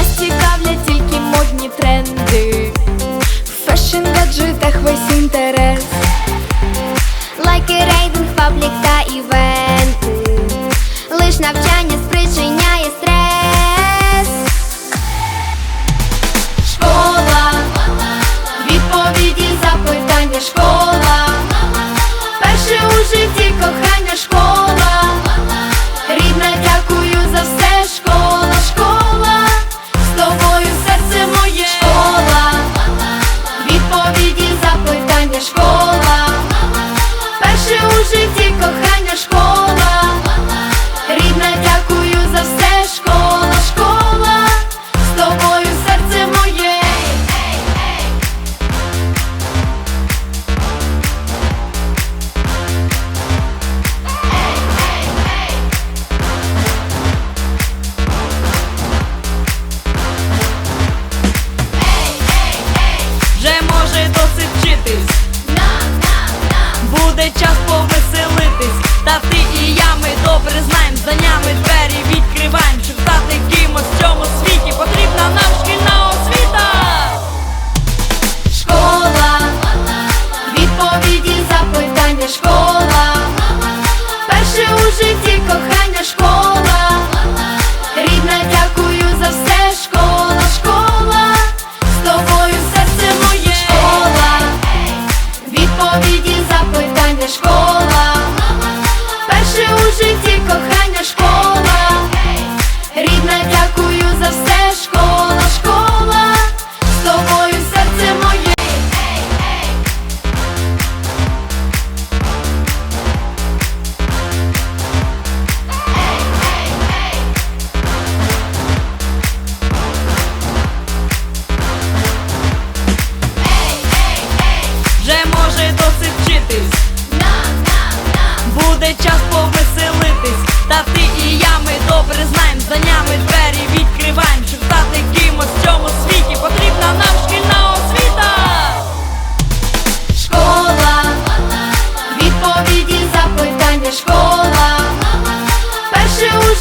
Нас цікавлять тільки модні тренди, в фешн гаджетах весь інтерес, лайки, рейдинг, паблік та івенти, лиш навчання сприяє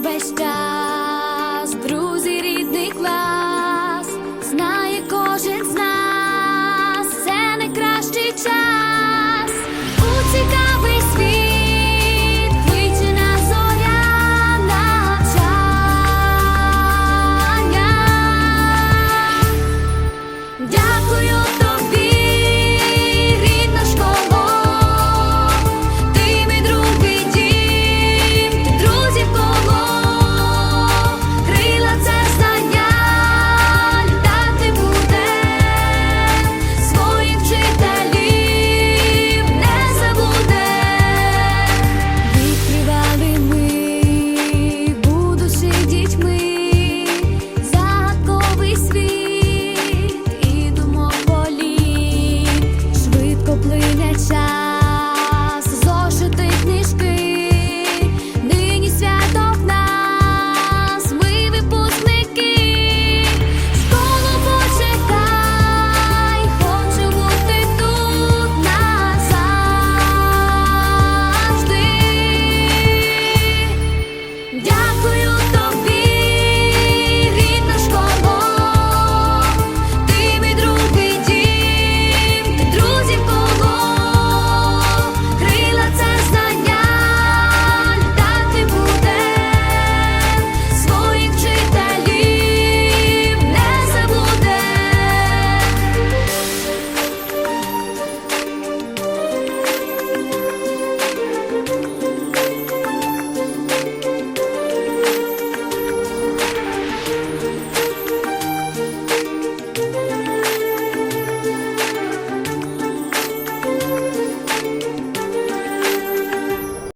don't.